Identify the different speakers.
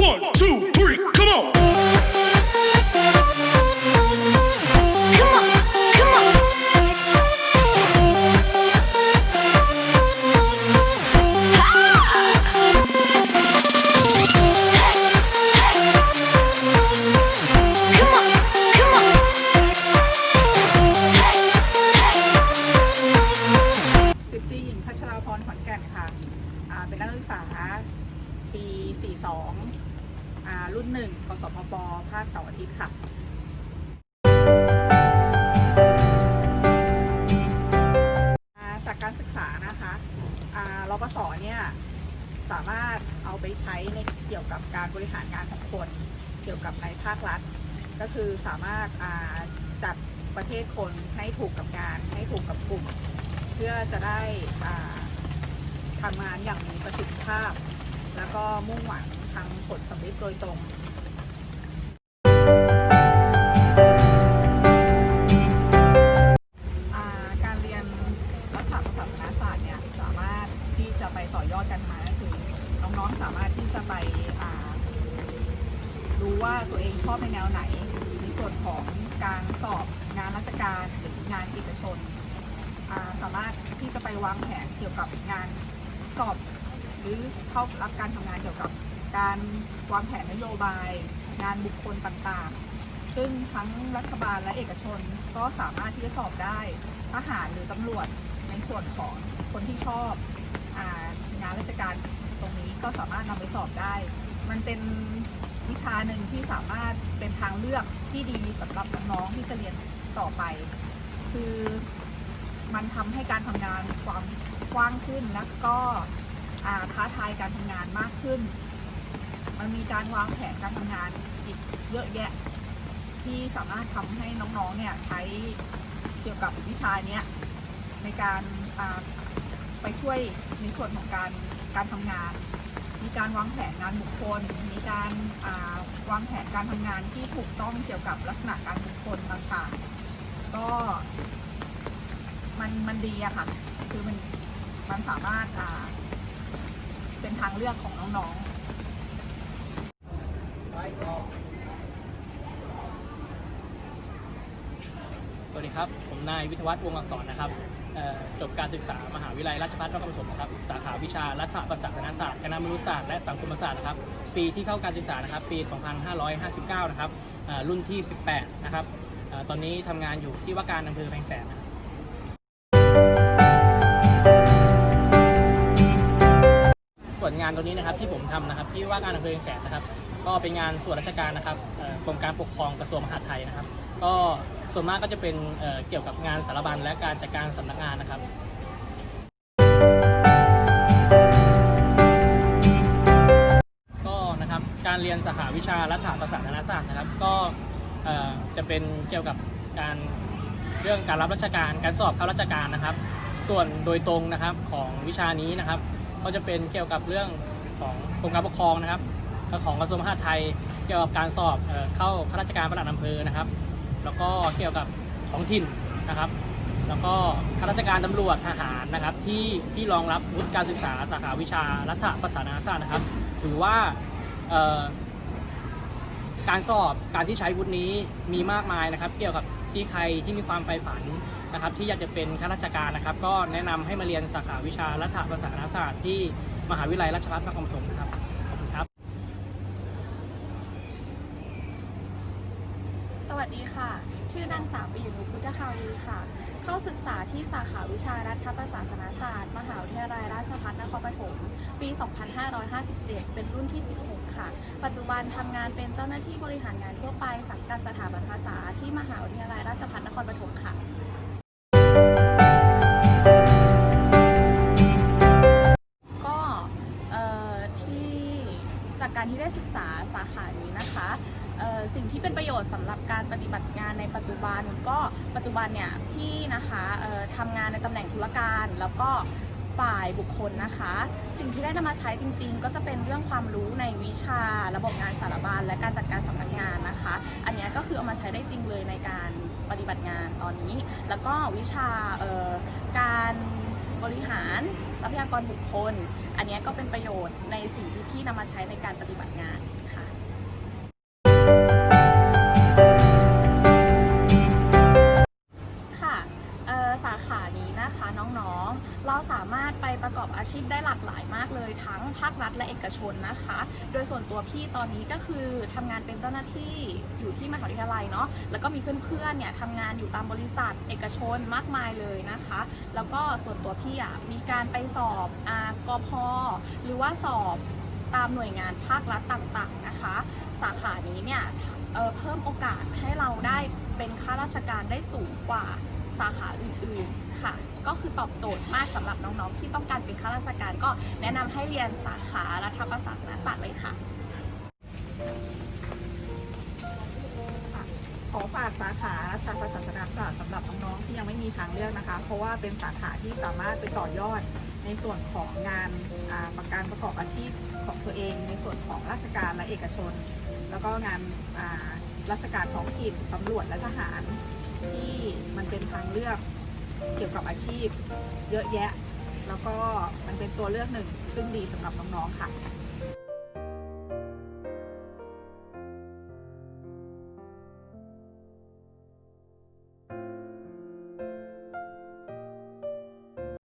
Speaker 1: One, two, three, come on.
Speaker 2: Come on, come on. Come on, come on.
Speaker 3: สิบตรีหญิงพัชราพรขอนแก่นค่ะอ่าเป็นนักศึกษา ปี 42อ่า รุ่นหนึ่งกสพปภาคเสาร์อาทิตย์ค่ะจากการศึกษานะคะอ่ารปศเนี่ยสามารถเอาไปใช้ในเกี่ยวกับการบริหารงานของคน เกี่ยวกับในภาครัฐ ก็คือสามารถจัดประเภทคนให้ถูกกับงาน ให้ถูกกับกลุ่ม เพื่อจะได้ทำงานอย่างมีประสิทธิภาพ แล้วก็มุ่งหวัง ทางผลสำเร็จโดยตรงการเรียนรัฐประศาสนศาสตร์เนี่ยสามารถที่จะไปต่อยอดกันมาก็คือน้องๆสามารถที่จะไปรู้ว่าตัวเองชอบในแนวไหนในส่วนของการสอบงานราชการหรืองานเอกชน สามารถที่จะไปวางแผนเกี่ยวกับงานสอบ หรือเข้ารับการทำงานเกี่ยวกับ การวางแผนนโยบาย งานบุคคลต่างๆ ซึ่งทั้งรัฐบาลและเอกชนก็สามารถที่จะสอบได้ทหารหรือตำรวจในส่วนของคนที่ชอบองานราชการตรงนี้ก็สามารถนำไปสอบได้ มันเป็นวิชาหนึ่งที่สามารถเป็นทางเลือกที่ดีสำหรับน้องๆที่จะเรียนต่อไป คือมันทำให้การทำงานมีความกว้างขึ้นแล้วก็ท้าทายการทำงานมากขึ้น มันมีการวางแผนการทำงานอีกเยอะแยะ ที่สามารถทำให้น้องๆเนี่ยใช้เกี่ยวกับวิชาเนี้ยในการาไปช่วยในส่วนของการการทำงาน มีการวางแผนงานบุคคล มีการาวางแผนการทำงานที่ถูกต้องเกี่ยวกับลักษณะการบุคคลต่างๆ ก็มันมันดีอะค่ะ คือมันมันสามารถาเป็นทางเลือกของน้องๆ
Speaker 4: สวัสดีครับ ผมนายวิทยวัฒน์วงศ์อักษรนะครับจบการศึกษามหาวิทยาลัยราชภัฏนครปฐมนะครับสาขาวิชารัฐประศาสนศาสตร์คณะมนุษยศาสตร์และสังคมศาสตร์นะครับ ปีที่เข้าการศึกษานะครับ ปี 2559 นะครับเอ่อรุ่นที่ 18 นะครับตอนนี้ทำงานอยู่ที่ว่าการอำเภอแพงแสนนะครับานตัวนี้นะครับที่ผมทำนะครับที่ว่าการอำเภอแพงแสนนะครับ ก็เป็นงานส่วนราชการนะครับกรมการปกครองกระทรวงมหาดไทยนะครับ ก็ส่วนมากก็จะเป็นเเกี่ยวกับงานสารบัญและการจัดการสำนักงานนะครับก็นะครับการเรียนสาขาวิชารัฐประศาสนศาสตร์นะครับ ก็จะเป็นเกี่ยวกับการเรื่องการรับราชการการสอบเข้าราชการนะครับ ส่วนโดยตรงนะครับของวิชานี้นะครับ ก็จะเป็นเกี่ยวกับเรื่องของกรมการปกครองนะครับของกระทรวงมหาดไทยเกี่ยวกับการสอบเข้าข้าราชการประหลัดอำเภอนะครับ แล้วก็เกี่ยวกับท้องถิ่นนะครับ แล้วก็ข้าราชการตำรวจทหารนะครับ ที่ที่รองรับวุฒิการศึกษาสาขาวิชารัฐประศาสนศาสตร์นะครับ ถือว่าการสอบการที่ใช้วุฒินี้มีมากมายนะครับ เกี่ยวกับที่ใครที่มีความใฝ่ฝัน นะครับที่อยากจะเป็นข้าราชการนะครับ ก็แนะนำให้มาเรียนสาขาวิชารัฐประศาสนศาสตร์ที่มหาวิทยาลัยราชภัฏนครปฐมนะครับขอบคุณครับ
Speaker 5: สวัสดีค่ะ ชื่อนางสาวปิยนุพุทธคาวีค่ะ เข้าศึกษาที่สาขาวิชารัฐประศาสนศาสตร์ มหาวิทยาลัยราชภัฏนครปฐมปี 2557 เป็นรุ่นที่ 16 ค่ะ ปัจจุบันทำงานเป็นเจ้าหน้าที่บริหารงานทั่วไปสังกัดสถาบันภาษาที่มหาวิทยาลัยราชภัฏนครปฐมค่ะ จุบันเนี่ยพี่นะคะทำงานในตำแหน่งธุรการแล้วก็ฝ่ายบุคคลนะคะ สิ่งที่ได้นำมาใช้จริง ๆ ก็จะเป็นเรื่องความรู้ในวิชาระบบงานสารบัญและการจัดการสำนักงานนะคะ อันนี้ก็คือเอามาใช้ได้จริงเลยในการปฏิบัติงานตอนนี้ แล้วก็วิชาการบริหารทรัพยากรบุคคล อันนี้ก็เป็นประโยชน์ในสิ่งที่พี่นำมาใช้ในการปฏิบัติงานค่ะ รัฐและเอกชนนะคะ โดยส่วนตัวพี่ตอนนี้ก็คือทำงานเป็นเจ้าหน้าที่อยู่ที่มหาวิทยาลัยเนาะแล้วก็มีเพื่อนๆเนี่ยทำงานอยู่ตามบริษัทเอกชนมากมายเลยนะคะ แล้วก็ส่วนตัวพี่อะมีการไปสอบอากพหรือว่าสอบตามหน่วยงานภาครัฐต่างๆนะคะ สาขานี้เนี่ยเเพิ่มโอกาสให้เราได้เป็นข้าราชการได้สูงกว่า สาขาอื่นๆค่ะ ก็คือตอบโจทย์มากสำหรับน้องๆ ที่ต้องการเป็นข้าราชการก็แนะนำให้เรียนสาขารัฐประศาสนศาสตร์เลยค่ะ
Speaker 3: ขอฝากสาขารัฐศาสนาศาสตร์สำหรับน้องๆที่ยังไม่มีทางเลือกนะคะ เพราะว่าเป็นสาขาที่สามารถไปต่อยอดในส่วนของงานประการประกอบอาชีพของตัวเอง ในส่วนของราชการและเอกชน แล้วก็งานราชการท้องถิ่นตำรวจและทหาร ที่มันเป็นทางเลือกเกี่ยวกับอาชีพ เยอะแยะ แล้วก็มันเป็นตัวเลือกหนึ่งซึ่งดีสำหรับน้องๆค่ะ